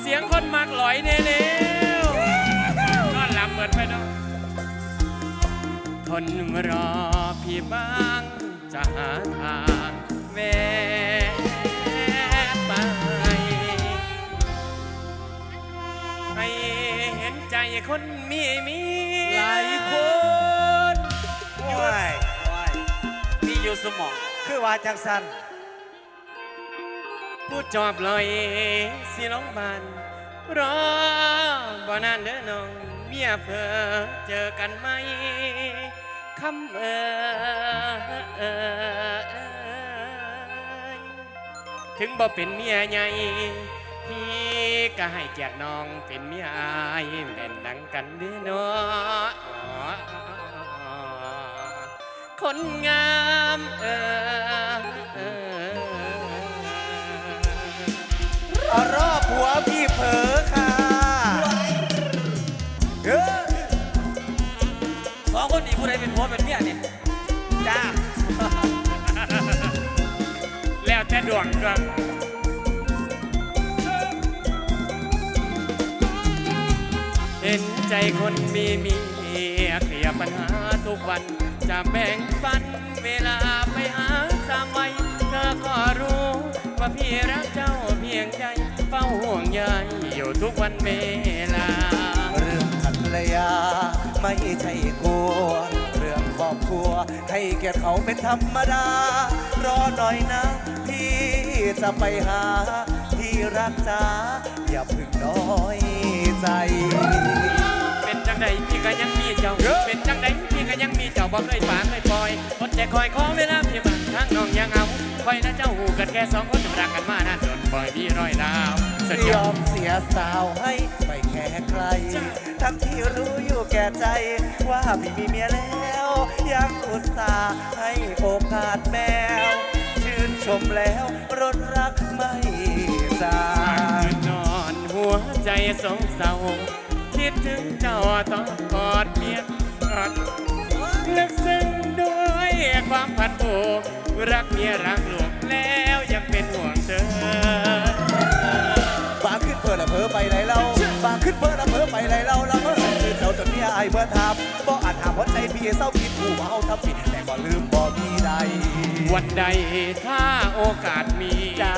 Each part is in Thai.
เสียงคนมักหลอยเน่เร็วนอนหลับเปิดไปเนาะทนรอพี่บ้างจะหาทางแวะไป ให้เห็นใจคนมีเมียหลายคนโอ้ยมีอยู่สมอง คือว่าจังสัน ผู้จอบลอยสิลงบานรอบ่นานเด้อน้อง เมียเพอเจอกันไหมคำเออเอยถึงบ่เป็นเมียใหญ่พี่ก็ให้เกียรติน้องเป็นเมียอายเล่นดังกันเด้อเนาะอ๋อคนงามเออ ห็นใจคนมีเมียเคลียร์ปัญหาทุกวัน จะแบ่งปันเวลาไปหาสามวัยเธอก็รู้ว่าพี่รักเจ้าเพียงใจเฝ้าห่วงใยอยู่ทุกวันเวลา เรื่องภรรยาไม่ใช่กลัวเรื่องครอบครัว ให้เกียรติเขาเป็นธรรมดา รอหน่อยนะ พี่จะไปหาที่รักจ้าอย่าพึ่งน้อย ใจเป็นจังใดพี่ก็ยังมีเจ้าเป็นจังใดพี่ก็ยังมีเจ้าบ่เคยฝากเคยปล่อยอดใจคอยขอเวลาพี่มาทางน้องยังเอาคอยนะเจ้าหูกันแค่สองคนรักกันมานานจนปล่อยพี่ร้อยดาวสุดยยออด มเสียสาวให้ไม่แค่ใคร ทั้งที่รู้อยู่แก่ใจ ว่าพี่มีเมียแล้ว ยังอุตส่าห์ให้โอกาสแมว ชื่นชมแล้วรถรักไม่จางนอนหั วใจสงเศร้าคิดถึงเจ้าต้องกอดเมียกอดลึกซึ้งด้วยความพันผูกรักเมียรักลูกแล้วยังเป็นห่วงเธอบางขึ้นเพื่อละเพอไปไหนเราบางขึ้นเพื่อละเพอไปไหนเราละเมื่อคือเจ้าจนเมียไอ้เมื่อทำบ่อาจถามหัวใจพี่เศร้าคิดผู้ว่าเฮาทำผิดแต่ก็ลืมบ่มีใด วันใดถ้าโอกาสมีจ้า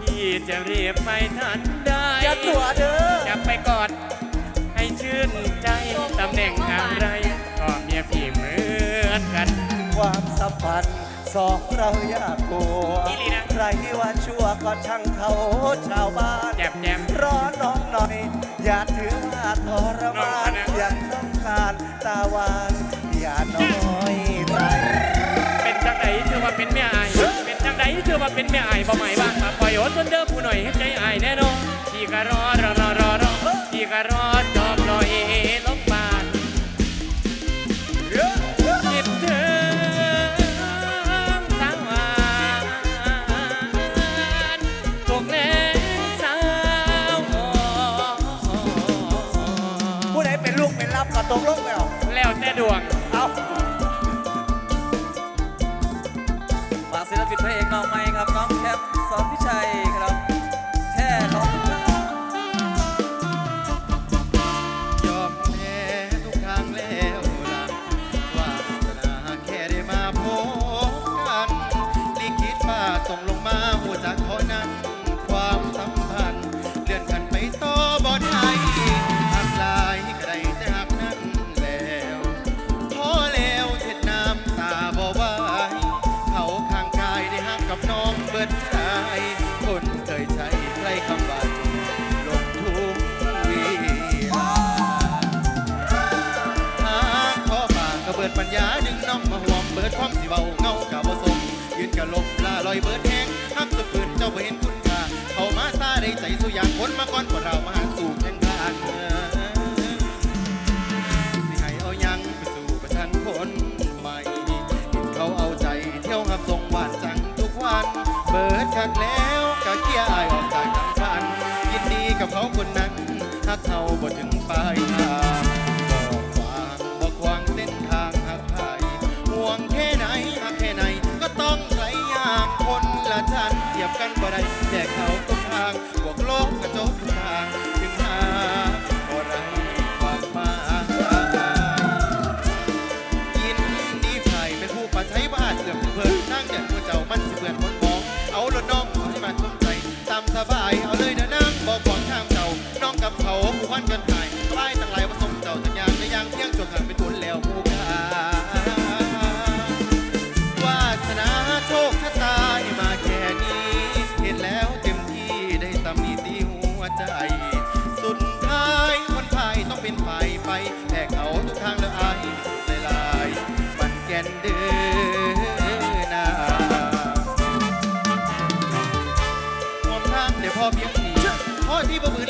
พี่จะเรียบไปทันได้ อย่าตัวเด้อจะไปกอดให้ชื่นใจตำแหน่งอะไรก็เมียพี่เหมือนกัน ความสัมพันธ์สองเราอยากกลัวอีหลีนะ ใครว่าชั่วก็ช่างเขาชาวบ้าน แจมแจมรอน้องหน่อย อย่าถือว่าทรมานน้องนะยังต้องการตาหวานอย่าน้อยใจเป็นจังไดถือว่าเป็นเมียอาย เป็นจังไดถือว่าเป็นเมียอายบ่หมายว่ามาปล่อยโอดทนเด้อผู้หน่อยให้ใจอายแน่นอน พี่ก็รอรอรอรอรอพี่ก็รอจอบลอยลงบานคิดถึงสาวหวานพวกแน่สาวผู้ใดเป็นลูกเป็นรับก็ตกลงแล้วแล้วแต่ดวง เอา ส่งลงมาหัวจากท่านั้น ความสัมพันธ์เลื่อนกันไปต่อบ่ได้หักลายก็ได้แต่หักนั้นแล้วพอแล้วเช็ดน้ำตาบ่ไหวเขาข้างกายได้หักกับน้องเบิดใจคนเคยใช้ใครคำว่าลงทุกวีลาหากขอฝากกระเบิดปัญญาดึงน้องมาห่วมเบิดความสิเบาเงากะบ่สม ยืนกะลบลาลอยเบิดแหงหักสุดฝืนเจ้าบ่เห็นคุณค่าเข้ามาซาได้ใจสู่อยางคนมาก่อนกว่าเรามาหาสู่แข่งขันสิให้เอายังไปสู่ประชันคนใหม่เห็นเขาเอาใจเที่ยวหับส่งหวานจังทุกวัน เบิดคักแล้วกะเกียอายออกจากกังคันยินดีกับเขาคนนั้นหักเขาบ่ถึงปลายทาง บ่ได้แต่เขา ใจ สุดท้ายคนไทยต้องเป็นฝ่ยไปแหกเขาทุกทางแล้วอายลายลายมันแกนเดือนาหวมทางเดี๋ยวพอเพียงนี้พอที่บ่บืน